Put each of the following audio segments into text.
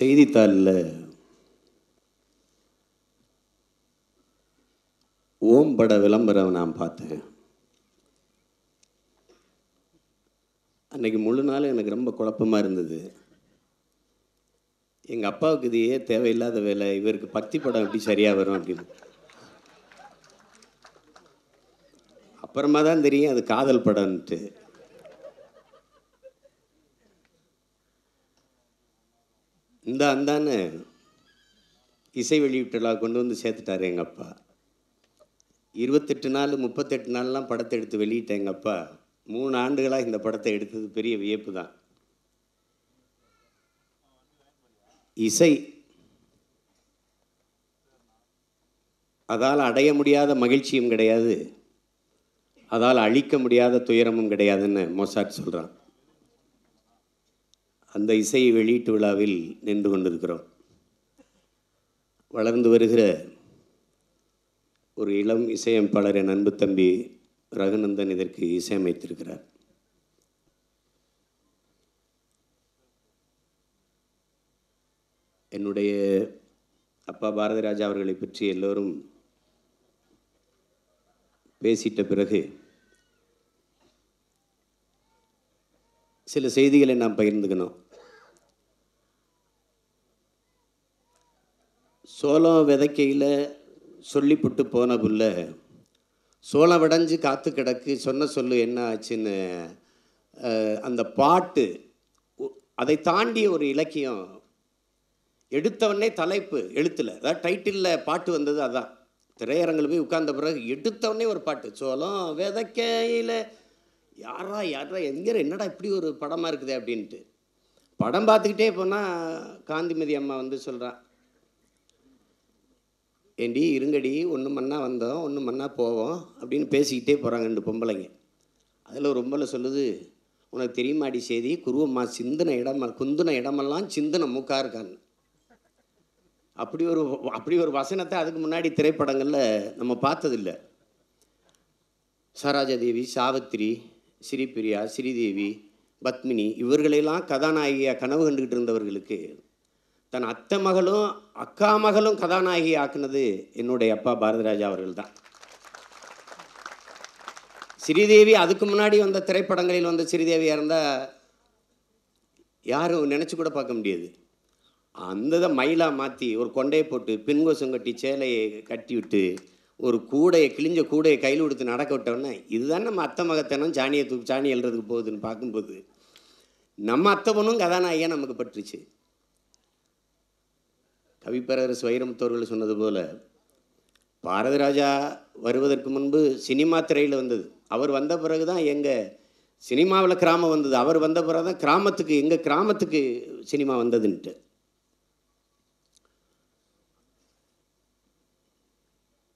செய்தித்தாளில் ஓம் பட விளம்பரம் நான் பார்த்தேன் அன்றைக்கி முழு நாள் எனக்கு ரொம்ப குழப்பமாக இருந்தது. எங்கள் அப்பாவுக்கு இது ஏன் தேவையில்லாத வேலை? இவருக்கு பக்தி படம் எப்படி சரியாக வரும் அப்படின்னு. அப்புறமா தான் தெரியும் அது காதல் படம்ன்ட்டு இந்த அந்தான்னு இசை வெளியீட்டுலா கொண்டு வந்து சேர்த்துட்டாரு எங்கள் அப்பா இருபத்தெட்டு நாள் முப்பத்தெட்டு நாள்லாம் படத்தை எடுத்து வெளியிட்டேன் எங்கள் அப்பா மூணு ஆண்டுகளாக இந்த படத்தை எடுத்தது பெரிய வியப்பு தான். இசை அதால் அடைய முடியாத மகிழ்ச்சியும் கிடையாது. அதால் அழிக்க முடியாத துயரமும் கிடையாதுன்னு மொசாட் சொல்கிறான் அந்த இசை வெளியீட்டு விழாவில் நின்று கொண்டிருக்கிறோம். வளர்ந்து வருகிற ஒரு இளம் இசையமைப்பாளர் என் அன்பு தம்பி ரகுநந்தன் இதற்கு இசையமைத்திருக்கிறார். என்னுடைய அப்பா பாரதிராஜா அவர்களை பற்றி எல்லோரும் பேசிட்ட பிறகு சில செய்திகளை நாம் பகிர்ந்துக்கணும். சோளம் விதைக்கையில் சொல்லிப்புட்டு போன புள்ள சோளம் விடைஞ்சு காத்து கிடக்கு சொன்ன சொல்லு என்ன ஆச்சுன்னு அந்த பாட்டு அதை தாண்டிய ஒரு இலக்கியம் எடுத்தவொடனே தலைப்பு எழுத்தில் அதாவது டைட்டிலில் பாட்டு வந்தது அதான். திரையரங்கில் போய் உட்கார்ந்த பிறகு எடுத்தவொடனே ஒரு பாட்டு சோளம் விதைக்கையில் யாரா யாரா எங்கே என்னடா இப்படி ஒரு படமாக இருக்குது அப்படின்ட்டு. படம் பார்த்துக்கிட்டே போனால் காந்திமதி அம்மா வந்து சொல்கிறான் ஏண்டி இருங்கடி ஒன்று மண்ணா வந்தோம் ஒன்று மண்ணா போவோம் அப்படின்னு பேசிக்கிட்டே போகிறாங்க ரெண்டு பொம்பளைங்க. அதில் ஒரு பொம்பளை சொல்லுது உனக்கு தெரியுமாடி செய்தி குருவம்மா சிந்தன இடம் குந்தின இடமெல்லாம் சிந்தனை மூக்கா இருக்கான்னு. அப்படி ஒரு அப்படி ஒரு வசனத்தை அதுக்கு முன்னாடி திரைப்படங்களில் நம்ம பார்த்ததில்ல. சரோஜா சாவித்திரி ஸ்ரீபிரியா ஸ்ரீதேவி பத்மினி இவர்களெல்லாம் கதாநாயகியாக கனவு கண்டுகிட்டு இருந்தவர்களுக்கு தன் அத்தை மகளும் அக்கா மகளும் கதாநாயகி ஆக்குனது என்னுடைய அப்பா பாரதிராஜா அவர்கள் தான் ஸ்ரீதேவி அதுக்கு முன்னாடி வந்த திரைப்படங்களில் வந்த ஸ்ரீதேவியாக இருந்தால் யாரும் நினச்சி கூட பார்க்க முடியாது. அந்த இதை மயிலாக மாற்றி ஒரு கொண்டையை போட்டு பின்கோசம் கட்டி சேலையை கட்டி விட்டு ஒரு கூடையை கிழிஞ்ச கூடையை கையில் கொடுத்து நடக்க விட்டோன்னே இதுதான் நம்ம அத்தை மகத்தனம் சாணியை தூக்கி சாணி எழுறதுக்கு போகுதுன்னு பார்க்கும்போது நம்ம அத்தை பொண்ணும் கதாநாயகியாக நமக்கு பட்டுருச்சு கவிப்பரரசு வைரமுத்தவர்கள் சொன்னது போல் பாரதிராஜா வருவதற்கு முன்பு சினிமா திரையில் வந்தது. அவர் வந்த பிறகு தான் எங்கள் சினிமாவில் கிராமம் வந்தது. அவர் வந்த பிறகு தான் கிராமத்துக்கு எங்கள் கிராமத்துக்கு சினிமா வந்ததுன்ட்டு.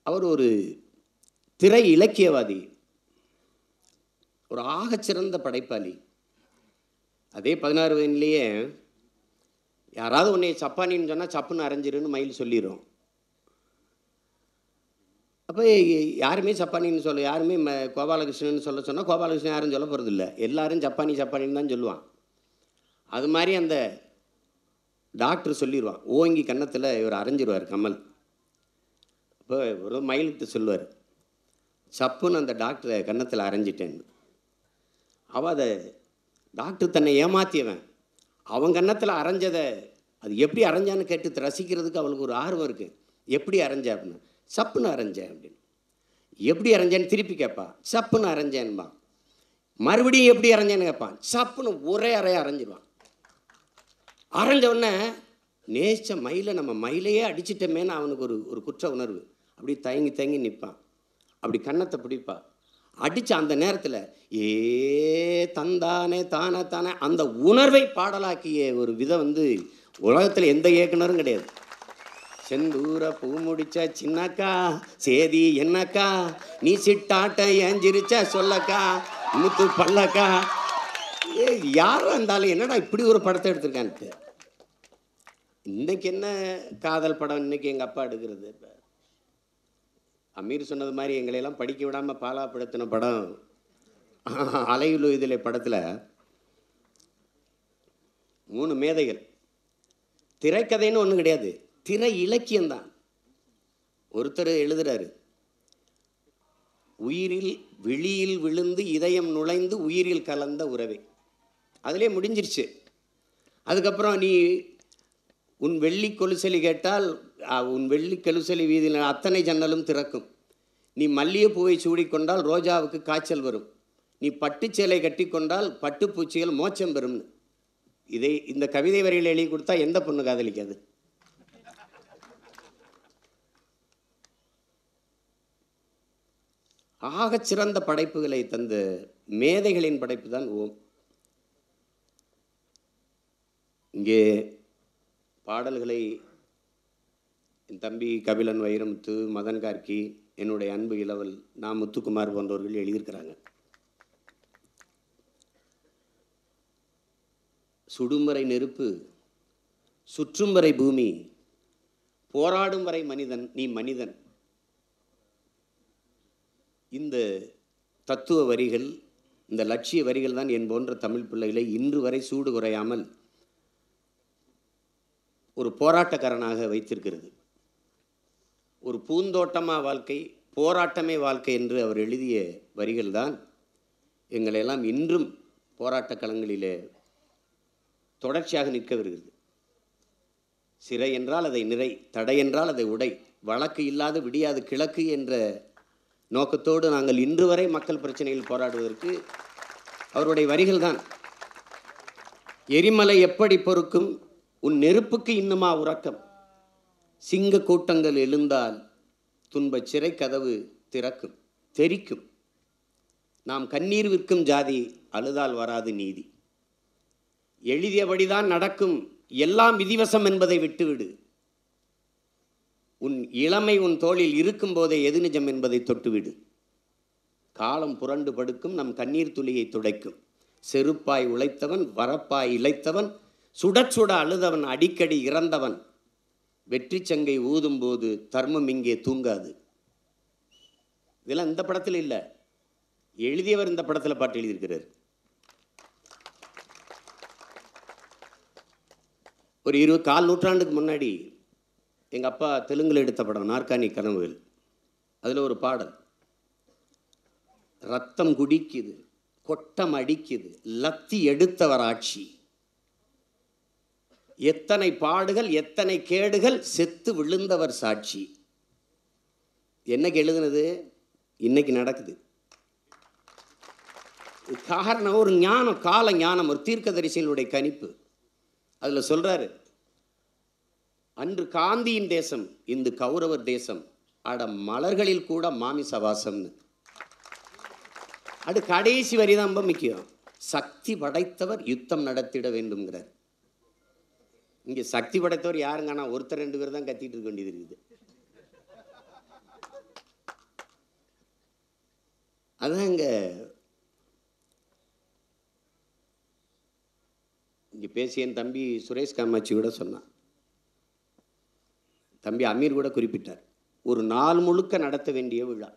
அவர் ஒரு திரை இலக்கியவாதி. ஒரு ஆகச்சிறந்த படைப்பாளி. அதே பதினாறு வயதுலேயே யாராவது உன்னை சப்பானின்னு சொன்னால் சப்புன்னு அரைஞ்சிருன்னு மயில் சொல்லிடும் அப்போ யாருமே சப்பானின்னு சொல்ல யாருமே ம கோபாலகிருஷ்ணன் சொல்ல சொன்னால் கோபாலகிருஷ்ணன் யாரும் சொல்ல போகிறது இல்லை எல்லாரும் சப்பானி சப்பானின்னு தான் சொல்லுவான். அது மாதிரி அந்த டாக்டர் சொல்லிடுவான் ஓங்கி கன்னத்தில் இவர் அரைஞ்சிருவார் கமல் அப்போ ஒரு மயில்கிட்ட சொல்லுவார் சப்புன்னு அந்த டாக்டரை கன்னத்தில் அரைஞ்சிட்டேன்னு. அவள் அதை டாக்டர் தன்னை ஏமாத்தியவன். அவன் கன்னத்தில் அரைஞ்சதை அது எப்படி அரைஞ்சான்னு கேட்டு ரசிக்கிறதுக்கு அவளுக்கு ஒரு ஆர்வம் இருக்குது எப்படி அரைஞ்ச? அப்படின்னு. சப்புன்னு அரைஞ்சேன் அப்படின்னு. எப்படி அரைஞ்சேன்னு திருப்பி கேட்பான் சப்புன்னு அரைஞ்சேன்பா மறுபடியும் எப்படி அரைஞ்சேன்னு கேட்பான். சப்புன்னு ஒரே அறையாக அரைஞ்சிடுவான் அரைஞ்ச உடனே நேச்ச மயிலை நம்ம மயிலையே அடிச்சிட்டோமேன்னு அவனுக்கு ஒரு ஒரு குற்ற உணர்வு. அப்படி தயங்கி தயங்கி நிற்பான். அப்படி கன்னத்தை பிடிப்பா அடித்த அந்த நேரத்தில் ஏ தந்தானே தானே தானே அந்த உணர்வை பாடலாக்கிய ஒரு விதம் வந்து உலகத்தில் எந்த இயக்குனரும் கிடையாது. செந்தூர பூ முடிச்ச சின்னக்கா சேதி என்னக்கா நீ சிட்டாட்ட ஏஞ்சிருச்ச சொல்லக்கா முத்து பல்லக்கா ஏ யாரும் இருந்தாலும் என்னடா இப்படி ஒரு படத்தை எடுத்திருக்கான்ட்டு. இன்னைக்கு என்ன காதல் படம் இன்னைக்கு எங்கள் அப்பா எடுக்கிறது? இப்போ அமீர் சொன்னது மாதிரி எங்களையெல்லாம் படிக்க விடாமல் பாலாப்படுத்தின படம் அலையுலு இதில் படத்தில் மூணு மேதைகள். திரைக்கதைன்னு ஒன்றும் கிடையாது. திரை இலக்கியம்தான். ஒருத்தர் எழுதுறாரு. உயிரில் விழியில் விழுந்து இதயம் நுழைந்து உயிரில் கலந்த உறவே. அதிலே முடிஞ்சிருச்சு. அதுக்கப்புறம் நீ உன் வெள்ளி கொலுசலி கேட்டால் உன் வெள்ளி கொலுசலி வீதியில் அத்தனை ஜன்னலும் திறக்கும். நீ மல்லிகைப்பூவை சூடிக்கொண்டால் ரோஜாவுக்கு காய்ச்சல் வரும். நீ பட்டுச்சேலை கட்டிக்கொண்டால் பட்டுப்பூச்சிகள் மோச்சம் பெறும்னு இதை இந்த கவிதை வரியில் எழுதி கொடுத்தா எந்த பொண்ணு காதலிக்காது? ஆகச் சிறந்த படைப்புகளை தந்த மேதைகளின் படைப்பு தான் ஓம். இங்கே பாடல்களை என் தம்பி கபிலன் வைரமுத்து மதன் கார்கி என்னுடைய அன்பு இளவல் நான் முத்துக்குமார் போன்றவர்கள் எழுதியிருக்கிறாங்க. சுடும் வரை நெருப்பு சுற்றும் வரை பூமி போராடும் வரை மனிதன் நீ மனிதன். இந்த தத்துவ வரிகள் இந்த லட்சிய வரிகள் தான் என் போன்ற தமிழ் பிள்ளைகளை இன்று வரை சூடு குறையாமல் ஒரு போராட்டக்காரனாக வைத்திருக்கிறது. ஒரு பூந்தோட்டமா வாழ்க்கை போராட்டமே வாழ்க்கை என்று அவர் எழுதிய வரிகள் தான் எங்களை எல்லாம் இன்றும் போராட்டக் களங்களிலே தொடர்ச்சியாக நிற்க வருகிறது. சிறை என்றால் அதை நிறை தடை என்றால் அதை உடை வழக்கு இல்லாத விடியாது கிழக்கு என்ற நோக்கத்தோடு நாங்கள் இன்று வரை மக்கள் பிரச்சனையில் போராடுவதற்கு அவருடைய வரிகள் தான் எரிமலை எப்படி பொறுக்கும் உன் நெருப்புக்கு இன்னுமா உறக்கம்? சிங்க கூட்டங்கள் எழுந்தால் துன்பச் சிறை கதவு திறக்கும் தெரிக்கும். நாம் கண்ணீர் விற்கும் ஜாதி அழுதால் வராது நீதி. எழுதியபடிதான் நடக்கும் எல்லாம் விதிவசம் என்பதை விட்டுவிடு. உன் இளமை உன் தோளில் இருக்கும் போதே எது நிஜம் என்பதை தொட்டுவிடு. காலம் புரண்டு படுக்கும் நம் கண்ணீர் துளியை துடைக்கும். செருப்பாய் உழைத்தவன் வரப்பாய் இழைத்தவன் சுட சுட அழுதவன் அடிக்கடி இறந்தவன் வெற்றி சங்கை ஊதும்போது தர்மம் இங்கே தூங்காது. இதெல்லாம் இந்த படத்தில் இல்லை. எழுதியவர் இந்த படத்தில் பாட்டு எழுதியிருக்கிறார். ஒரு இருபது கால் நூற்றாண்டுக்கு முன்னாடி எங்கள் அப்பா தெலுங்கில் எடுத்த படம் நாற்காணி கனவுகள். அதில் ஒரு பாடல். ரத்தம் குடிக்குது கொட்டம் அடிக்குது லத்தி எடுத்தவர் ஆட்சி எத்தனை பாடுகள் எத்தனை கேடுகள் செத்து விழுந்தவர் சாட்சி. என்னைக்கு எழுதுனது? இன்னைக்கு நடக்குது. காரணம் ஒரு ஞானம் கால ஞானம் ஒரு தீர்க்கதரிசிகளுடைய கணிப்பு. அதில் சொல்கிறாரு அன்று காந்தியின் தேசம் இந்து கௌரவர் தேசம். அட மலர்களில் கூட மாமிசவாசம்னு அது கடைசி வரி தான் ரொம்ப முக்கியம். சக்தி படைத்தவர் யுத்தம் நடத்திட வேண்டும்ங்கிறார். இங்கே சக்தி படைத்தவர் யாருங்க ஆனால் ஒருத்தர் ரெண்டு பேர் தான் கத்திட்டு இருக்க வேண்டியது இருக்குது. அதான் இங்கே இங்கே பேசிய என் தம்பி சுரேஷ் காமாட்சி கூட சொன்னான். தம்பி அமீர் கூட குறிப்பிட்டார். ஒரு நாள் முழுக்க நடத்த வேண்டிய விழா.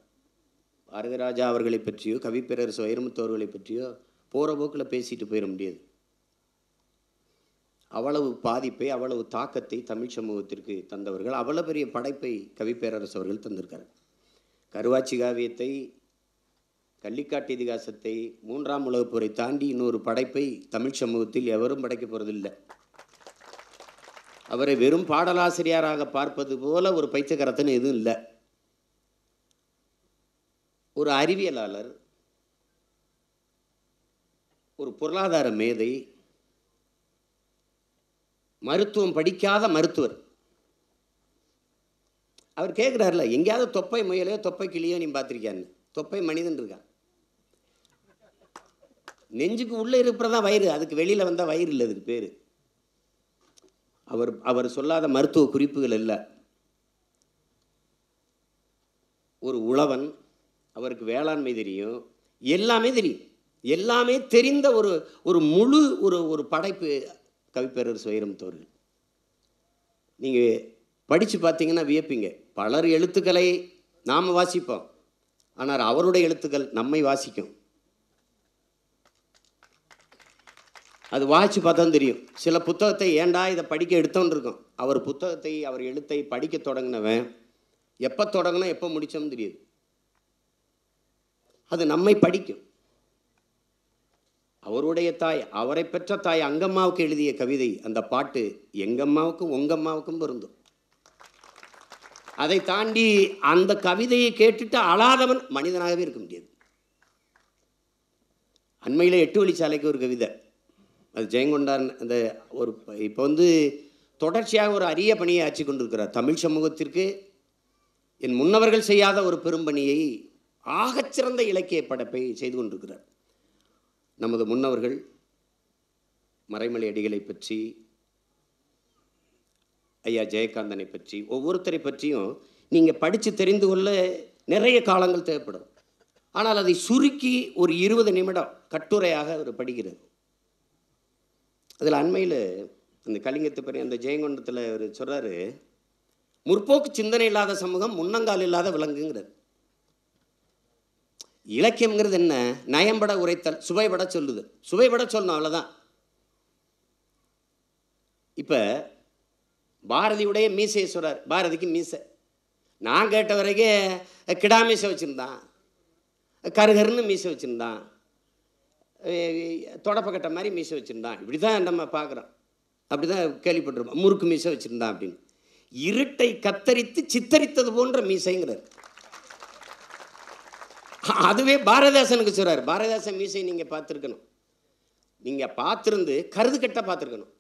பாரதிராஜா அவர்களை பற்றியோ கவிப்பேரரசு வைரமுத்து அவர்களை பற்றியோ போகிற போக்கில் பேசிட்டு போயிட முடியாது. அவ்வளவு பாதிப்பை அவ்வளவு தாக்கத்தை தமிழ் சமூகத்திற்கு தந்தவர்கள் அவ்வளவு பெரிய படைப்பை கவிப்பேரரசு அவர்கள் தந்திருக்கார். கருவாச்சி காவியத்தை கள்ளிக்காட்டு இதிகாசத்தை மூன்றாம் உலகப் போரை தாண்டி இன்னொரு படைப்பை தமிழ் சமூகத்தில் எவரும் படைக்க போகிறதில்லை அவரை வெறும் பாடலாசிரியராக பார்ப்பது போல ஒரு பைத்தியகரத்தன் எதுவும் இல்லை. ஒரு அறிவியலாளர் ஒரு பொருளாதார மேதை மருத்துவம் படிக்காத மருத்துவர். அவர் கேட்குறாருல எங்கேயாவது தொப்பை முயலையோ தொப்பை கிளியோ நீ பார்த்துருக்கியான்னு? தொப்பை மனிதன் இருக்கான். நெஞ்சுக்கு உள்ளே இருக்கிறதா வயிறு அதுக்கு வெளியில் வந்தால் வயிறு இல்லை அதுக்கு பேர். அவர் அவர் சொல்லாத மருத்துவ குறிப்புகள் இல்லை. ஒரு உழவன் அவருக்கு வேளாண்மை தெரியும். எல்லாமே தெரியும். எல்லாமே தெரிந்த ஒரு ஒரு முழு ஒரு ஒரு படைப்பு கவிப்பேரரசு வைரமுத்தவர்கள் நீங்கள் படித்து பார்த்தீங்கன்னா வியப்பீங்க. பலர் எழுத்துக்களை நாம் வாசிப்போம். ஆனால் அவருடைய எழுத்துக்கள் நம்மை வாசிக்கும். அது வாசித்து பார்த்தா தெரியும். சில புத்தகத்தை ஏன்டா இதை படிக்க எடுத்தோன்னு இருக்கும். அவர் புத்தகத்தை அவர் எழுத்தை படிக்க தொடங்கினவன் எப்போ தொடங்கினா எப்போ முடித்தோம்னு தெரியுது. அது நம்மை படிக்கும். அவருடைய தாய் அவரை பெற்ற தாய் அங்கம்மாவுக்கு எழுதிய கவிதை அந்த பாட்டு எங்கம்மாவுக்கும் உங்கம்மாவுக்கும் பொருந்தும். அதை தாண்டி அந்த கவிதையை கேட்டுட்டு அழாதவன் மனிதனாகவே இருக்க முடியாது. அண்மையில் எட்டு வழிச்சாலைக்கு ஒரு கவிதை. அது ஜெயங்கொண்டான் அந்த ஒரு இப்போ வந்து தொடர்ச்சியாக ஒரு அரிய பணியை ஆட்சி கொண்டிருக்கிறார். தமிழ் சமூகத்திற்கு என் முன்னவர்கள் செய்யாத ஒரு பெரும்பணியை ஆகச்சிறந்த இலக்கிய படைப்பை செய்து கொண்டிருக்கிறார். நமது முன்னவர்கள் மறைமலை அடிகளை பற்றி ஐயா ஜெயகாந்தனை பற்றி ஒவ்வொருத்தரை பற்றியும் நீங்கள் படித்து தெரிந்து கொள்ள நிறைய காலங்கள் தேவைப்படும். ஆனால் அதை சுருக்கி ஒரு இருபது நிமிடம் கட்டுரையாக அவர் படிக்கிறது அதில் அண்மையில் அந்த கலிங்கத்தை பற்றி அந்த ஜெயங்கொண்டத்தில் அவர் சொல்கிறாரு முற்போக்கு சிந்தனை இல்லாத சமூகம் முன்னங்கால் இல்லாத விலங்குங்கிறது இலக்கியம்ங்கிறது என்ன? நயம்பட உரைத்தல் சுவைபட சொல்லுது. சுவைபட சொல்லணும் அவ்வளோதான் இப்போ பாரதியுடைய மீசையை சொல்கிறார் பாரதிக்கு மீசை. நான் கேட்ட வரைக்கும் கிடா மீசை வச்சுருந்தான். கருகருன்னு மீசை வச்சுருந்தான். தொடப்ப கட்ட மாதிரி மீசை வச்சுருந்தான். இப்படி தான் நம்ம பார்க்குறோம். அப்படி தான் கேள்விப்பட்டிருப்போம். முறுக்கு மீசை வச்சுருந்தான் அப்படின்னு. இருட்டை கத்தரித்து சித்தரித்தது போன்ற மீசைங்கிறார். அதுவே பாரதாசனுக்கு சொல்கிறார் பாரதாசன் மீசை நீங்கள் பார்த்துருக்கணும். நீங்கள் பார்த்துருந்து கருது கட்ட பார்த்துருக்கணும்.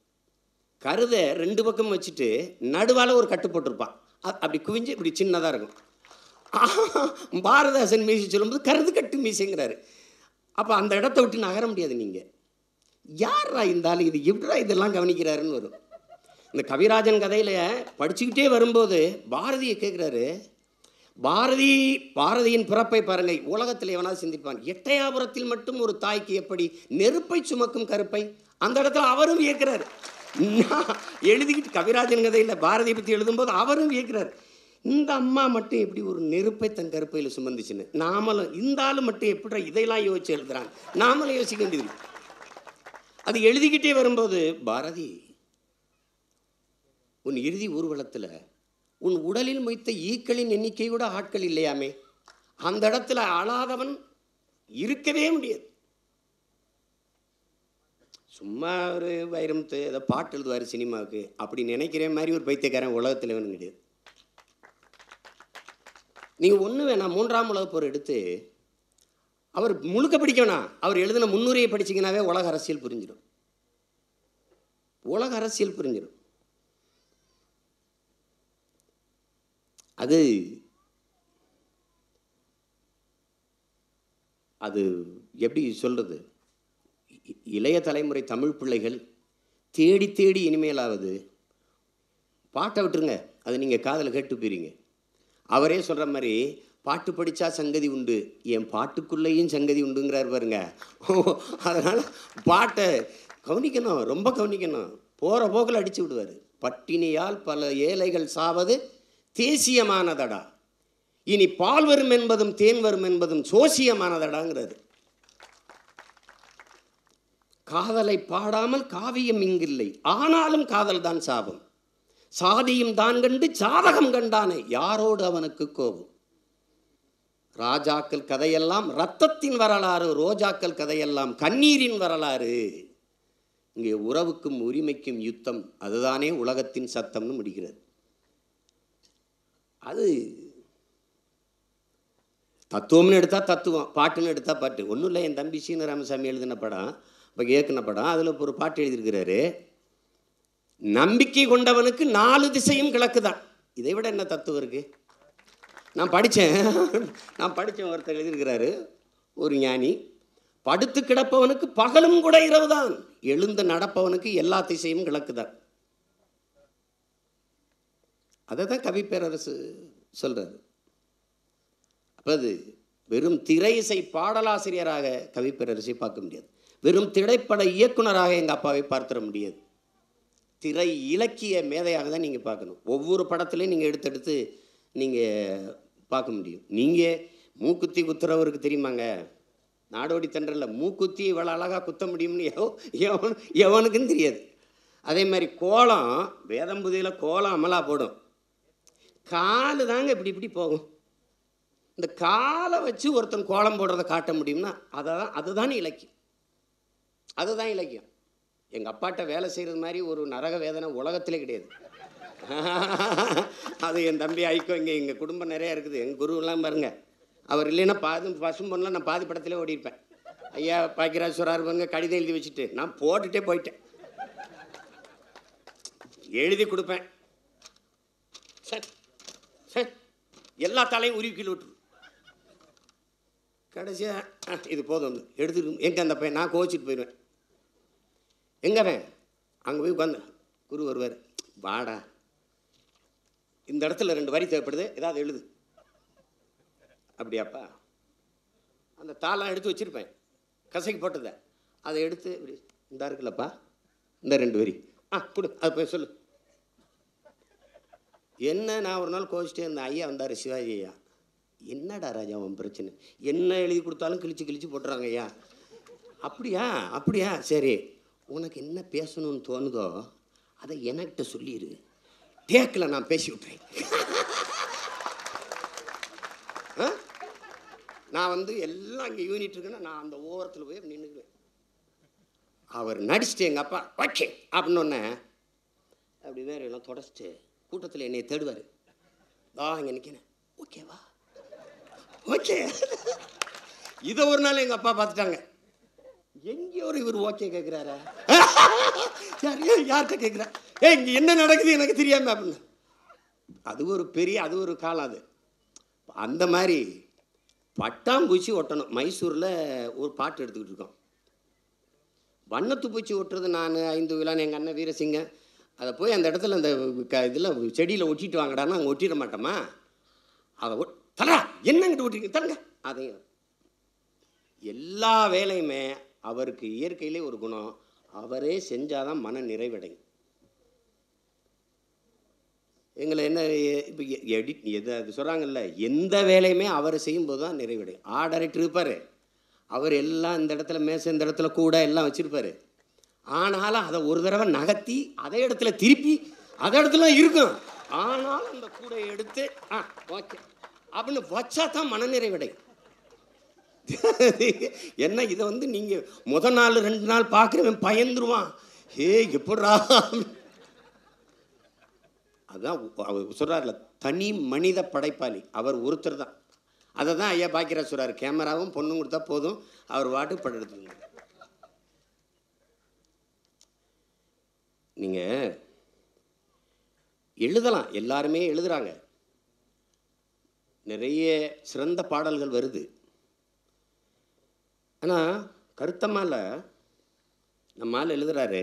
கருதை ரெண்டு பக்கம் வச்சுட்டு நடுவால் ஒரு கட்டு போட்டிருப்பான். அப்படி குவிஞ்சு இப்படி சின்னதாக இருக்கும். பாரதாசன் மீசை சொல்லும்போது கருது கட்டு மீசைங்கிறாரு. அப்போ அந்த இடத்த விட்டு நகர முடியாது நீங்கள் யாரா இருந்தாலும் இது எப்படா இதெல்லாம் கவனிக்கிறாருன்னு வரும். இந்த கவிராஜன் கதையில் படிச்சுக்கிட்டே வரும்போது பாரதியை கேட்குறாரு பாரதி பாரதியின் பிறப்பை பாருங்கள். உலகத்தில் எவனாவது சிந்திப்பான். எட்டையாபுரத்தில் மட்டும் ஒரு தாய்க்கு எப்படி நெருப்பை சுமக்கும் கருப்பை? அந்த இடத்துல அவரும் வியக்கிறார். நான் எழுதிக்கிட்டு கவிராஜன் கதையில் பாரதியை பற்றி எழுதும்போது அவரும் வியக்கிறார். இந்த அம்மா மட்டும் எப்படி ஒரு நெருப்பை தன் கருப்பையில் சுமந்துச்சுன்னு? நாமளும் இந்த ஆள் மட்டும் எப்படி இதையெல்லாம் யோசிச்சு எழுதுறாங்க நாமளும் யோசிக்க வேண்டியது அது எழுதிக்கிட்டே வரும்போது பாரதி உன் இறுதி ஊர்வலத்தில் உன் உடலில் மொய்த்த ஈக்களின் எண்ணிக்கை கூட ஆட்கள் இல்லையாமே? அந்த இடத்துல அழாதவன் இருக்கவே முடியாது. சும்மா ஒரு வைரமுத்து ஏதோ பாட்டு எழுதுவார் சினிமாவுக்கு. அப்படி நினைக்கிற மாதிரி ஒரு பைத்தியக்காரன் உலகத்தில் வேணும் கிடையாது. நீங்கள் ஒன்று வேணாம் மூன்றாம் உலக போர் எடுத்து அவர் முழுக்க படிக்க வேணாம் அவர் எழுதின முன்னுரையை படிச்சீங்கன்னாவே உலக அரசியல் புரிஞ்சிடும் உலக அரசியல் புரிஞ்சிடும் அது அது எப்படி சொல்கிறது இளைய தலைமுறை தமிழ் பிள்ளைகள் தேடி தேடி இனிமேலாவது பாட்டை விட்டுருங்க. அதை நீங்கள் காதில் கேட்டு போயிருங்க அவரே சொல்கிற மாதிரி பாட்டு படித்தா சங்கதி உண்டு என் பாட்டுக்குள்ளேயும் சங்கதி உண்டுங்கிறார் பாருங்க. அதனால் பாட்டை கவனிக்கணும் ரொம்ப கவனிக்கணும். போகிற போக்கில் அடித்து விடுவார். பட்டினியால் பல ஏழைகள் சாவது தேசியமானதடா. இனி பால் வரும் என்பதும் தேன் வரும் என்பதும் சோசியமானதடாங்கிறது. காதலை பாடாமல் காவியம் இங்கில்லை. ஆனாலும் காதல் தான் சாபம். சாதியும் தான் கண்டு சாதகம் கண்டானே. யாரோடு அவனுக்கு கோபம்? ராஜாக்கள் கதையெல்லாம் ரத்தத்தின் வரலாறு ரோஜாக்கள் கதையெல்லாம் கண்ணீரின் வரலாறு. இங்கே உறவுக்கும் உரிமைக்கும் யுத்தம் அதுதானே உலகத்தின் சத்தம்னு முடிகிறது. அது தத்துவம்னு எடுத்தால் தத்துவம் பாட்டுன்னு எடுத்தால் பாட்டு. ஒன்றும் இல்லை என் தம்பி சீனராமசாமி எழுதின படம் இப்போ கேட்கின படம் அதில் ஒரு பாட்டு எழுதியிருக்கிறாரு. நம்பிக்கை கொண்டவனுக்கு நாலு திசையும் கிழக்கு தான். இதை விட என்ன தத்துவம் இருக்குது நான் படித்தேன் நான் படித்தேன் ஒருத்தர் எழுதியிருக்கிறாரு ஒரு ஞானி. படுத்து கிடப்பவனுக்கு பகலும் கூட இரவு தான் எழுந்து நடப்பவனுக்கு எல்லா திசையும் கிழக்கு தான். அதை தான் கவி பேரரசு சொல்கிறாரு அப்போ அது வெறும் திரை இசை பாடலாசிரியராக கவி பேரரசை பார்க்க முடியாது. வெறும் திரைப்பட இயக்குனராக எங்கள் அப்பாவை பார்த்துட முடியாது. திரை இலக்கிய மேதையாக தான் நீங்கள் பார்க்கணும். ஒவ்வொரு படத்துலையும் நீங்கள் எடுத்தெடுத்து நீங்கள் பார்க்க முடியும். நீங்கள் மூக்குத்தி குத்துறவருக்கு தெரியுமாங்க? நாடோடி தென்றலில் மூக்குத்தி இவ்வளோ அழகாக குத்த முடியும்னு எவ எவன் எவனுக்குன்னு தெரியாது. அதே மாதிரி கோலம் வேதம்புதியில் கோலம் அமலா போடும். காலு தாங்க இப்படி இப்படி போகும். இந்த காலை வச்சு ஒருத்தன் கோலம் போடுறத காட்ட முடியும்னா அதை தான் அதுதான் இலக்கியம். அதுதான் இலக்கியம். எங்கள் அப்பாட்ட வேலை செய்கிறது மாதிரி ஒரு நரக வேதனை உலகத்திலே கிடையாது. அது என் தம்பி ஐக்கோ இங்கே எங்கள் குடும்பம் நிறையா இருக்குது. எங்கள் குருவெல்லாம் பாருங்கள் அவர் இல்லைன்னா பாதி பசும்பொன்லாம் நான் பாதி படத்திலே ஓடிருப்பேன் ஐயா பாக்கியராஜ் சொல்கிறார் பாருங்க கடிதம் எழுதி வச்சுட்டு நான் போட்டுட்டே போயிட்டேன். எழுதி கொடுப்பேன். சரி சார். எல்லா தலையும் உருவி கீழே விட்டுரு. கடைசியாக இது போதும். எடுத்துட்டு எங்கே அந்த பையன்? நான் கோச்சிட்டு போயிடுவேன். எங்கவன் அங்கே போய் உட்காந்து குரு வருவார். வாடா. இந்த இடத்துல ரெண்டு வரி தேவைப்படுது. ஏதாவது எழுது. அப்படியாப்பா. அந்த தாளம் எடுத்து வச்சுருப்பேன். கசைக்கு போட்டதை. அதை எடுத்து இப்படி இந்த இருக்குல்லப்பா. இந்த ரெண்டு வரி. ஆ கொடு. அது போய் சொல்லு. என்ன நான் ஒரு நாள் கோச்சிட்டே இருந்தேன். ஐயா வந்தார் சிவாஜி ஐயா. என்னடா ராஜா உன் பிரச்சனை? என்ன எழுதி கொடுத்தாலும் கிழிச்சு கிழிச்சு போட்டுறாங்க ஐயா. அப்படியா? அப்படியா? சரி. உனக்கு என்ன பேசணும்னு தோணுதோ அதை என்கிட்ட சொல்லிடு டேக்கில் நான் பேசி விட்றேன் ஆ? நான் வந்து எல்லாம் இங்கே யூனிட் இருக்குன்னா நான் அந்த ஓரத்தில் போய் நின்றுக்குவேன் அவர் நடிச்சுட்டு எங்கள் அப்பா ஓகே அப்படின்னு ஒன்று அப்படி வேற எல்லாம் தொடச்சிட்டு. கூட்டத்தில் என்னை தேடுவார். வா இங்கே நிற்கிறேன் ஓகேவா ஓகே இதை ஒரு நாள் எங்கள் அப்பா பார்த்துட்டாங்க எங்கே ஒரு இவர் ஓகே கேட்குறாரா யார் யார்கிட்ட கேட்குறா ஏ இங்கே என்ன நடக்குது எனக்கு தெரியாமல் அப்படின்னு. அது ஒரு பெரிய அது ஒரு காலம் அது. அந்த மாதிரி பட்டாம்பூச்சி ஒட்டணும். மைசூரில் ஒரு பாட்டு எடுத்துக்கிட்டு இருக்கோம். வண்ணத்து பூச்சி ஒட்டுறது நான் ஐந்து விழான்னு எங்கள் அண்ணன் வீரசிங்க. அதை போய் அந்த இடத்துல அந்த க இதில் செடியில் ஒட்டிட்டு வாங்கடான்னா அங்கே ஒட்டிட மாட்டோமா? அதை ஒட் தலா என்னங்கிட்ட ஒட்டிருக்கீங்க? தரங்க. அதையும் எல்லா வேலையுமே அவருக்கு இயற்கையிலே ஒரு குணம். அவரே செஞ்சாதான் மன நிறைவடையும். எங்களை என்ன இப்போ எடிட் எது அது சொல்கிறாங்கல்ல எந்த வேலையுமே அவர் செய்யும்போது தான் நிறைவடையும். ஆர்ட் இருப்பார். அவர் எல்லாம் இந்த இடத்துல மேசை இந்த இடத்துல கூட எல்லாம் வச்சுருப்பாரு. ஆனாலும் அதை ஒரு தடவை நகர்த்தி அதே இடத்துல திருப்பி அதே இடத்துல இருக்கும். ஆனாலும் அந்த கூடையை எடுத்து ஆ ஓகே. அப்படின்னு வச்சா தான் மனநிறைவடை. என்ன இதை வந்து நீங்கள் முத நாள் ரெண்டு நாள் பார்க்குறவன் பயந்துருவான். ஏ எப்படா அதுதான் அவர் சொல்கிறார்ல தனி மனித படைப்பாளி. அவர் ஒருத்தர் தான். அதை தான் ஐயா பாக்கியராஜ் சொல்கிறார் கேமராவும் பொண்ணும் கொடுத்தா போதும். அவர் வாட்டு படம் எடுத்துக்கணும் நீங்கள் எழுதலாம். எல்லாருமே எழுதுகிறாங்க நிறைய சிறந்த பாடல்கள் வருது. ஆனால் கருத்தம்மால நம்மால் எழுதுகிறாரு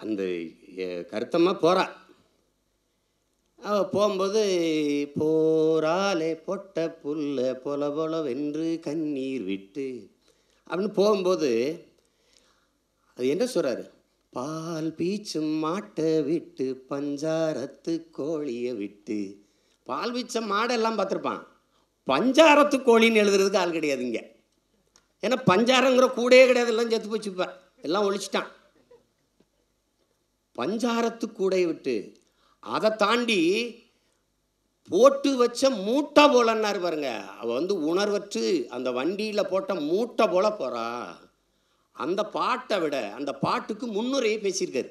அந்த கருத்தம்மா போகிறா அவ போகும்போது போராலே பொட்ட புல்ல பொல பொல வென்று கண்ணீர் விட்டு அப்படின்னு போகும்போது அது என்ன சொல்கிறாரு பால் பீச்சும் மாட்டை விட்டு பஞ்சாரத்து கோழியை விட்டு. பால் பீச்ச மாடெல்லாம் பார்த்துருப்பான். பஞ்சாரத்து கோழின்னு எழுதுறதுக்கு ஆள் கிடையாது இங்கே. ஏன்னா பஞ்சாரங்கிற கூடயே கிடையாது எல்லாம் செத்து போச்சுப்பேன் எல்லாம் ஒழிச்சிட்டான். பஞ்சாரத்து கூடையை விட்டு அதை தாண்டி போட்டு வச்ச மூட்டை போலன்னாரு பாருங்க. அவள் வந்து உணர்வற்று அந்த வண்டியில் போட்ட மூட்டை போல போகிறா அந்த பாட்டை விட அந்த பாட்டுக்கு முன்னுரையை பேசியிருக்காரு.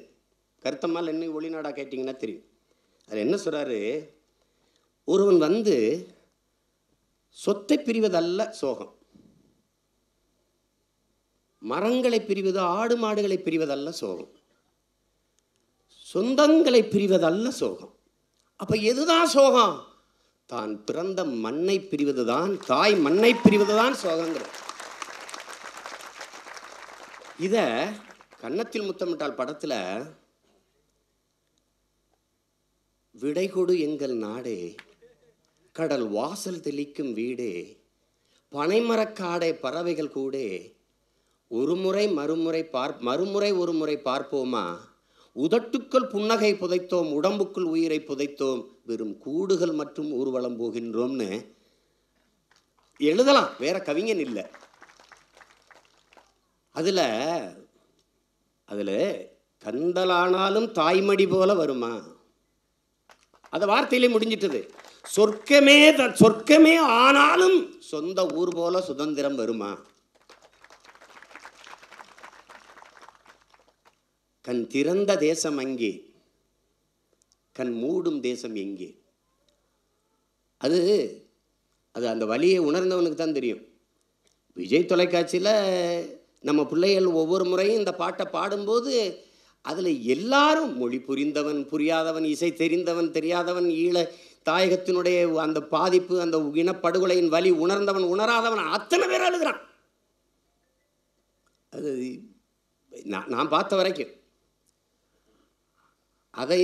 கருத்தம்மால் என்ன ஒளிநாடா கேட்டிங்கன்னா தெரியும். அதில் என்ன சொல்கிறாரு ஒருவன் வந்து சொத்தை பிரிவதல்ல சோகம். மரங்களை பிரிவது ஆடு மாடுகளை பிரிவதல்ல சோகம். சொந்தங்களை பிரிவதல்ல சோகம். அப்போ எதுதான் சோகம்? தான் பிறந்த மண்ணை பிரிவது தான் தாய் மண்ணை பிரிவதுதான் சோகங்கிறது. இதை கன்னத்தில் முத்தமிட்டால் படத்தில் விடை கொடு எங்கள் நாடே கடல் வாசல் தெளிக்கும் வீடே பனைமரக்காடே பறவைகள் கூடே ஒரு முறை மறுமுறை பார் மறுமுறை ஒரு முறை பார்ப்போமா? உதட்டுக்குள் புன்னகை புதைத்தோம் உடம்புக்குள் உயிரை புதைத்தோம் வெறும் கூடுகள் மற்றும் ஊர்வலம் போகின்றோம்னு. எழுதலாம் வேற கவிஞன் இல்லை. அதில் அதில் கந்தலானாலும் தாய்மடி போல வருமா? அந்த வார்த்தையிலே முடிஞ்சிட்டது. சொர்க்கமே த- சொர்க்கமே ஆனாலும் சொந்த ஊர் போல சுதந்திரம் வருமா? கண் திறந்த தேசம் அங்கே கண் மூடும் தேசம் எங்கே? அது அது அந்த வழியை உணர்ந்தவனுக்கு தான் தெரியும். விஜய் தொலைக்காட்சியில் நம்ம பிள்ளைகள் ஒவ்வொரு முறையும் இந்த பாட்டை பாடும்போது அதில் எல்லாரும் மொழி புரிந்தவன் புரியாதவன் இசை தெரிந்தவன் தெரியாதவன் ஈழ தாயகத்தினுடைய அந்த பாதிப்பு அந்த இனப்படுகொலையின் வலி உணர்ந்தவன் உணராதவன் அத்தனை பேர் அழுகிறான். அது நான் நான் பார்த்த வரைக்கும். அதை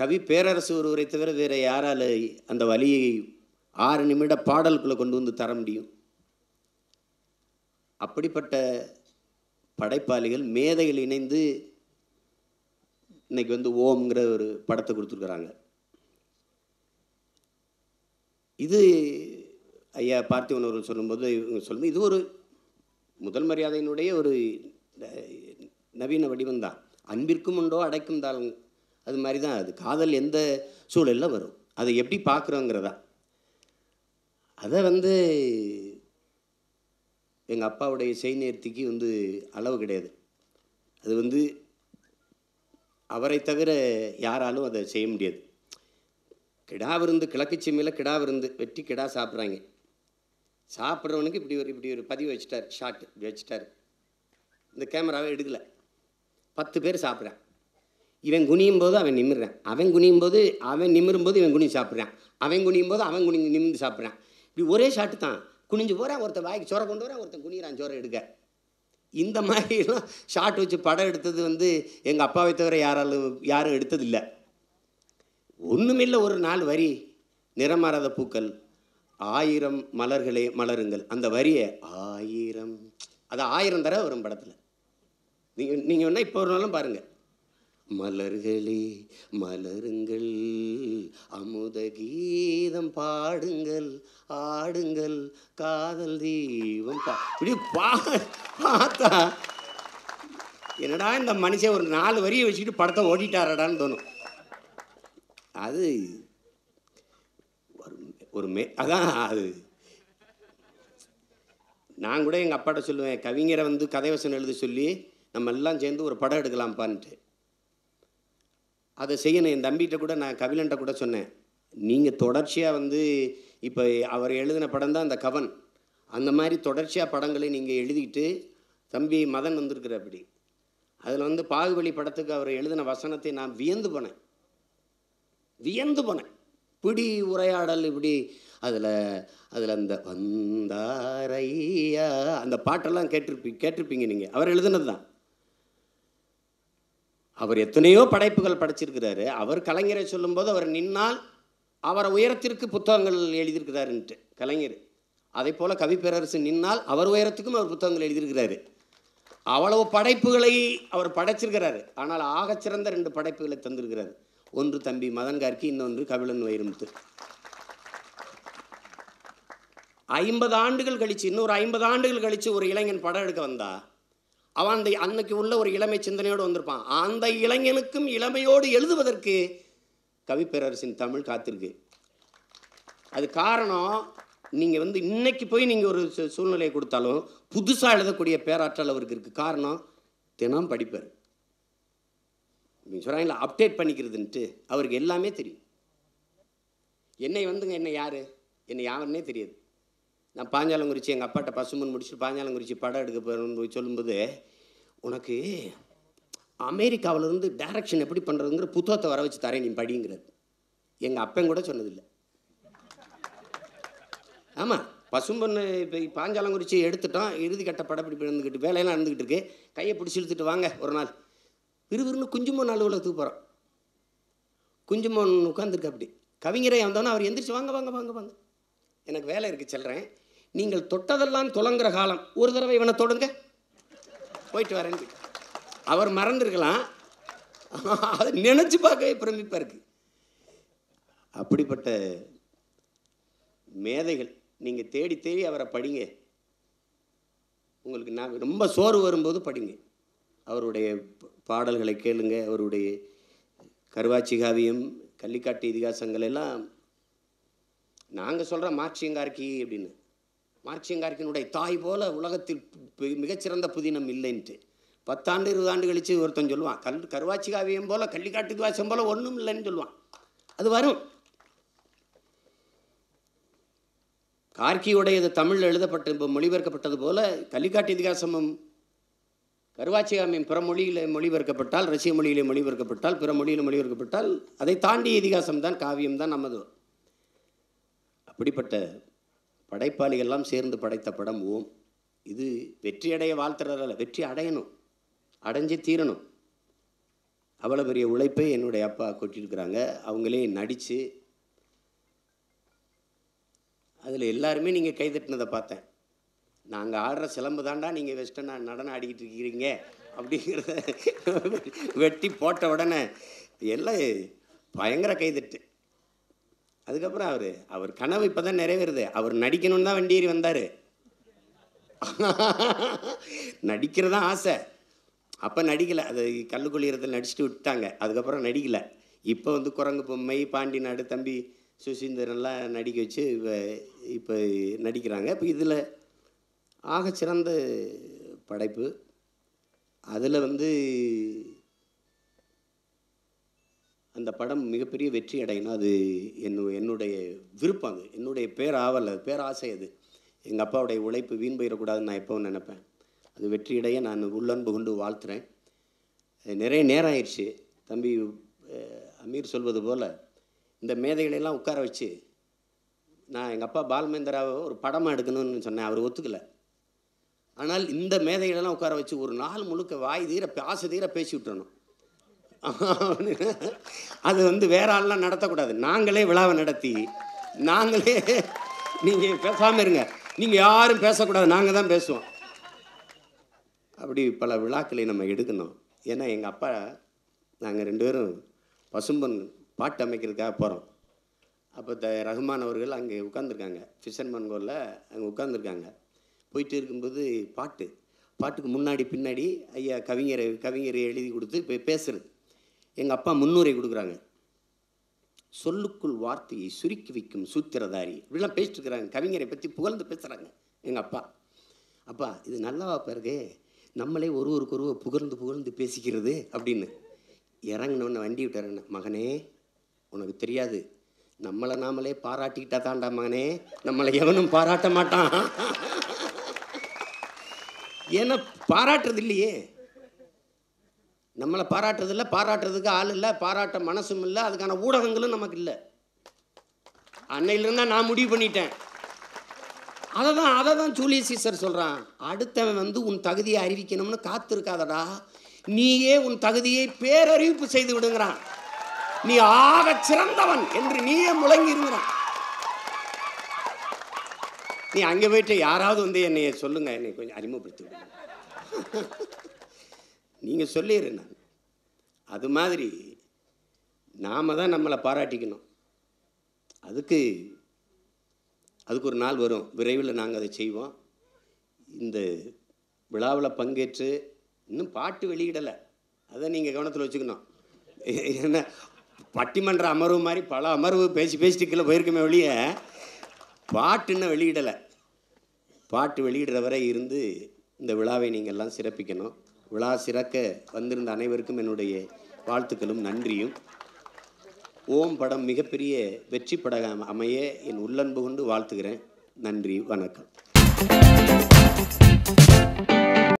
கவி பேரரசு ஒருவரை தவிர வேறு யாரால் அந்த வலியை ஆறு நிமிட பாடலுக்குள்ளே கொண்டு வந்து தர முடியும். அப்படிப்பட்ட படைப்பாளிகள் மேதைகள் இணைந்து இன்னைக்கு வந்து ஓம்ங்கிற ஒரு படத்தை கொடுத்துருக்குறாங்க. இது ஐயா பார்த்திவன் அவர்கள் சொல்லும்போது இவங்க சொல்லும்போது இது ஒரு முதல் மரியாதையினுடைய ஒரு நவீன வடிவம் தான் அன்பிற்கும் உண்டோ அடைக்கும் தாள் அது மாதிரி தான் அது. காதல் எந்த சூழலில் வரும்? அதை எப்படி பார்க்குறோங்கிறதா? அதை வந்து எங்கள் அப்பாவுடைய செய்நேர்த்திக்கு வந்து அளவு கிடையாது. அது வந்து அவரை தவிர யாராலும் அதை செய்ய முடியாது. கிடா விருந்து கிழக்கு செம்மையில் கிடா விருந்து வெட்டி கிடா சாப்பிட்றாங்க. சாப்பிட்றவனுக்கு இப்படி ஒரு இப்படி ஒரு பதிவு வச்சுட்டார் ஷாட் இப்படி வச்சுட்டார். இந்த கேமராவை எடுக்கலை. பத்து பேர் சாப்பிட்றான். இவன் குனியும் போது அவன் நிமிர்றான். அவன் குனியும் போது அவன் நிமிரும் போது இவன் குனிஞ்சு சாப்பிட்றான். அவன் குனியும் போது அவன் குனி நிமிர்ந்து சாப்பிட்றான். இப்படி ஒரே ஷாட்டு தான். குனிஞ்சு போகிறேன் ஒருத்தன் வாய்க்கு சோறை கொண்டு வரேன் ஒருத்தன் குனிகிறான் சோறை எடுக்க. இந்த மாதிரிலாம் ஷார்ட் வச்சு படம் எடுத்தது வந்து எங்கள் அப்பாவை தவிர யாராலும் யாரும் எடுத்ததில்லை. ஒன்றுமில்லை ஒரு நாலு வரி நிறமாறாத பூக்கள் ஆயிரம் மலர்களே மலருங்கள். அந்த வரியை ஆயிரம் அது ஆயிரம் தடவை வரும் படத்தில். நீங்கள் நீங்கள் வேணால் இப்போ ஒரு நாளும் பாருங்கள் மலர்களே மலருங்கள். அமுத கீதம் பாடுங்கள் ஆடுங்கள். காதல் தீபம் பா இப்படி பா பார்த்தா என்னடா இந்த மனுஷன் ஒரு நாலு வரியை வச்சுக்கிட்டு படத்தை ஓடிட்டாரடான்னு தோணும். அது ஒரு ஒரு மே அதான் அது. நான் கூட எங்கள் அப்பாட்ட சொல்லுவேன் கவிஞரை வந்து கதை வசனம் எழுத சொல்லி நம்ம எல்லாம் சேர்ந்து ஒரு படம் எடுக்கலாம்ப்பான்ட்டு. அதை செய்யணும். என் தம்பிகிட்ட கூட நான் கவிழன்ட்ட கூட சொன்னேன். நீங்கள் தொடர்ச்சியாக வந்து இப்போ அவர் எழுதின படம் தான் அந்த கவன். அந்த மாதிரி தொடர்ச்சியாக படங்களை நீங்கள் எழுதிட்டு தம்பி மதன் வந்திருக்கிற அப்படி. அதில் வந்து பாகுபலி படத்துக்கு அவர் எழுதின வசனத்தை நான் வியந்து போனேன். வியந்து போனேன். பிடி உரையாடல் இப்படி அதில் அதில் அந்த வந்தாரையா அந்த பாட்டெல்லாம் கேட்டிருப்பீங்க கேட்டிருப்பீங்க நீங்கள் அவர் எழுதுனது தான். அவர் எத்தனையோ படைப்புகள் படைச்சிருக்கிறாரு. அவர் கலைஞரை சொல்லும்போது அவர் நின்னால் அவரை உயரத்திற்கு புத்தகங்கள் எழுதியிருக்கிறாருன்ட்டு கலைஞர். அதே போல் கவிப்பேரரசு நின்னால் அவர் உயரத்துக்கும் அவர் புத்தகங்கள் எழுதியிருக்கிறாரு. அவ்வளவு படைப்புகளை அவர் படைச்சிருக்கிறாரு. ஆனால் ஆகச்சிறந்த ரெண்டு படைப்புகளை தந்திருக்கிறார். ஒன்று தம்பி மதன்கார்க்கு இன்னொன்று கபிலன் வைரமுத்து. ஐம்பது ஆண்டுகள் கழிச்சு இன்னொரு ஐம்பது ஆண்டுகள் கழித்து ஒரு இளைஞன் படம் எடுக்க வந்தா அவன் அந்த அன்னைக்கு உள்ள ஒரு இளமை சிந்தனையோடு வந்திருப்பான். அந்த இளைஞனுக்கும் இளமையோடு எழுதுவதற்கு கவிப்பேரரசின் தமிழ் காத்திருக்கு. அது காரணம் நீங்கள் வந்து இன்னைக்கு போய் நீங்கள் ஒரு சூ- சூழ்நிலையை கொடுத்தாலும் புதுசாக எழுதக்கூடிய பேராற்றல் அவருக்கு இருக்குது காரணம் தினம் படிப்பார். நீங்கள் சொல்கிறாங்களா அப்டேட் பண்ணிக்கிறதுன்ட்டு அவருக்கு எல்லாமே தெரியும். என்னை வந்துங்க என்ன யார்? என்னை யாருன்னே தெரியாது. நான் பாஞ்சாலங்குறிச்சி எங்கள் அப்பாட்ட பசுமன் முடிச்சுட்டு பாஞ்சாலங்குறிச்சி படம் எடுக்க போகிறோம்னு போய் சொல்லும்போது உனக்கு அமெரிக்காவிலேருந்து டைரக்ஷன் எப்படி பண்ணுறதுங்கிற புத்தகத்தை வர வச்சு தரேன் நீ படிங்கிறது. எங்கள் அப்பன் கூட சொன்னதில்லை. ஆமாம் பசும்பொண்ணு இப்போ பாஞ்சாலங்குறிச்சி எடுத்துட்டோம் இறுதி கட்ட படப்பிடிப்பு இருந்துக்கிட்டு வேலையெல்லாம் இருந்துக்கிட்டு இருக்கு. கையை பிடிச்சி இழுத்துட்டு வாங்க ஒரு நாள். விறுவிறுன்னு குஞ்சுமோன் அலுவலகத்துக்கு போகிறோம் குஞ்சுமோன் உட்காந்துருக்கு அப்படி கவிஞரை வந்தோன்னே அவர் எந்திரிச்சு வாங்க வாங்க வாங்க வாங்க. எனக்கு வேலை இருக்குது செல்கிறேன் நீங்கள் தொட்டதெல்லாம் துலங்குற காலம். ஒரு தடவை இவனை தொடுங்க. போயிட்டு வரேன்னு அவர் மறந்துருக்கலாம். அதை நினச்சி பார்க்கவே பிரமிப்பாக இருக்குது அப்படிப்பட்ட மேதைகள் நீங்கள் தேடி தேடி அவரை படிங்க. உங்களுக்கு நான் ரொம்ப சோறு வரும்போது படிங்க. அவருடைய பாடல்களை கேளுங்க. அவருடைய கருவாச்சி காவியம் கள்ளிக்காட்டு இதிகாசங்கள் எல்லாம் நாங்கள் சொல்கிற மாற்றியங்கார்கி அப்படின்னு. மார்க்சியங்கார்க்கினுடைய தாய் போல உலகத்தில் மிகச்சிறந்த புதினம் இல்லைன்ட்டு. பத்தாண்டு இருபது ஆண்டு கழித்து ஒருத்தன் சொல்லுவான் கல் கருவாச்சி காவியம் போல கள்ளிக்காட்டு இதிகாசம் போல ஒன்றும் இல்லைன்னு சொல்லுவான். அது வரும். கார்கியுடையது தமிழில் எழுதப்பட்ட மொழிபெயர்க்கப்பட்டது போல கள்ளிக்காட்டு இதிகாசமும் கருவாச்சிகாமியம் பிற மொழியில் மொழிபெயர்க்கப்பட்டால் ரஷ்ய மொழியிலே மொழிபெயர்க்கப்பட்டால் பிற மொழியில் மொழிபெயர்க்கப்பட்டால் அதை தாண்டி இதிகாசம் தான் காவியம் தான் நமது. அப்படிப்பட்ட படைப்பாளிகள்லாம் சேர்ந்து படைத்த படம் ஓம். இது வெற்றி அடைய வாழ்த்துறதில்ல வெற்றி அடையணும் அடைஞ்சு தீரணும். அவ்வளோ பெரிய உழைப்பை என்னுடைய அப்பா கொட்டியிருக்கிறாங்க அவங்களே நடித்து அதில் எல்லாருமே நீங்கள் கைதட்டினதை பார்த்தேன். நாங்கள் ஆடுற சிலம்பு தாண்டா நீங்கள் வெஸ்டர்னா நடனம் ஆடிக்கிட்டு இருக்கிறீங்க அப்படிங்கிறத வெட்டி போட்ட உடனே எல்லாம் பயங்கர கைதட்டு. அதுக்கப்புறம் அவர் அவர் கனவு இப்போ தான் நிறைவேறுது. அவர் நடிக்கணும்னு தான் வண்டியேறி வந்தார். நடிக்கிறதா ஆசை. அப்போ நடிக்கலை. அது கல்லுக்குழியத்தில் நடிச்சுட்டு விட்டாங்க. அதுக்கப்புறம் நடிக்கலை. இப்போ வந்து குரங்கு பொம்மை பாண்டி நாடு தம்பி சுசீந்திரன்லாம் நடிக்க வச்சு இப்போ நடிக்கிறாங்க. இப்போ இதில் ஆகச்சிறந்த படைப்பு. அதில் வந்து அந்த படம் மிகப்பெரிய வெற்றி அடையினா அது என்னு என்னுடைய விருப்பம் அது. என்னுடைய பேராவல் அது பேராசை அது. எங்கள் அப்பாவுடைய உழைப்பு வீண் போயிடக்கூடாதுன்னு நான் எப்போவும் நினைப்பேன். அது வெற்றியடைய நான் உள்ளன்பு கொண்டு வாழ்த்துறேன். நிறைய நேரம் ஆயிடுச்சு. தம்பி அமீர் சொல்வது போல் இந்த மேதைகளையெல்லாம் உட்கார வச்சு நான் எங்கள் அப்பா பால்மேந்திராவை ஒரு படமாக எடுக்கணும்னு சொன்னேன். அவர் ஒத்துக்கலை. ஆனால் இந்த மேதைகளெல்லாம் உட்கார வச்சு ஒரு நாள் முழுக்க வாய் தீர ஆசை தீர பேசி விட்டுறணும். அது வந்து வேற ஆள்லாம் நடத்தக்கூடாது. நாங்களே விழாவை நடத்தி நாங்களே நீங்கள் பேசாமல் இருங்க. நீங்கள் யாரும் பேசக்கூடாது. நாங்கள் தான் பேசுவோம். அப்படி பல விழாக்களை நம்ம எடுக்கணும். ஏன்னா எங்கள் அப்பா நாங்கள் ரெண்டு பேரும் பசும்பன் பாட்டு அமைக்கிறதுக்காக போகிறோம் அப்போ த ரஹ்மான் அவர்கள் அங்கே உட்காந்துருக்காங்க ஃபிஷர்மன் கோலில் அங்கே உட்காந்துருக்காங்க போயிட்டு இருக்கும்போது பாட்டு. பாட்டுக்கு முன்னாடி பின்னாடி ஐயா கவிஞரை கவிஞரை எழுதி கொடுத்து இப்போ பேசுறது. எங்கள் அப்பா முன்னுரை கொடுக்குறாங்க. சொல்லுக்குள் வார்த்தையை சுருக்கி வைக்கும் சூத்திரதாரி. இப்படிலாம் பேசிட்டு இருக்கிறாங்க கவிஞரை பற்றி புகழ்ந்து பேசுகிறாங்க எங்கள் அப்பா. அப்பா இது நல்லாவா பிறகு நம்மளே ஒரு ஒருவர் புகழ்ந்து புகழ்ந்து பேசிக்கிறது அப்படின்னு. இறங்கினோன்னு வண்டி விட்டாருன்னு மகனே உனக்கு தெரியாது. நம்மளை நாமளே பாராட்டிக்கிட்டா தாண்டா மகனே. நம்மளை எவனும் பாராட்ட மாட்டான். ஏன்னா பாராட்டுறது இல்லையே. நம்மளை பாராட்டுறதில்ல பாராட்டுறதுக்கு ஆள் இல்லை பாராட்ட மனசும் இல்லை அதுக்கான ஊடகங்களும் நமக்கு இல்லை. அன்னையிலிருந்தா நான் முடிவு பண்ணிட்டேன். அதை தான் அதை தான் ஜூலியஸ் சீசர் சொல்கிறான் அடுத்தவன் வந்து உன் தகுதியை அறிவிக்கணும்னு காத்திருக்காதடா. நீயே உன் தகுதியை பேரறிவிப்பு செய்து விடுங்கிறான். நீ ஆகச் சிறந்தவன் என்று நீயே முழங்கி இருக்கிறான். நீ அங்கே போயிட்டு யாராவது வந்து என்னைய சொல்லுங்க என்னை கொஞ்சம் அறிமுகப்படுத்தி நீங்கள் சொல்லிடு நான் அது மாதிரி நாம தான் நம்மளை பாராட்டிக்கணும். அதுக்கு அதுக்கு ஒரு நாள் வரும். விரைவில் நாங்கள் அதை செய்வோம். இந்த விழாவில் பங்கேற்று இன்னும் பாட்டு வெளியிடலை. அதை நீங்கள் கவனத்தில் வச்சுக்கணும். ஏன்னா பட்டிமன்ற அமர்வு மாதிரி பல அமர்வு பேசி பேசிட்டு கீழே போயிருக்கமே வெளிய பாட்டு இன்னும் வெளியிடலை. பாட்டு வெளியிடுற வரை இருந்து இந்த விழாவை நீங்கள் எல்லாம் சிறப்பிக்கணும். விழா சிறக்க வந்திருந்த அனைவருக்கும் என்னுடைய வாழ்த்துக்களும் நன்றியும். ஓம் படம் மிகப்பெரிய வெற்றி படம் அமைய என் உள்ளன்பு கொண்டு வாழ்த்துகிறேன். நன்றி வணக்கம்.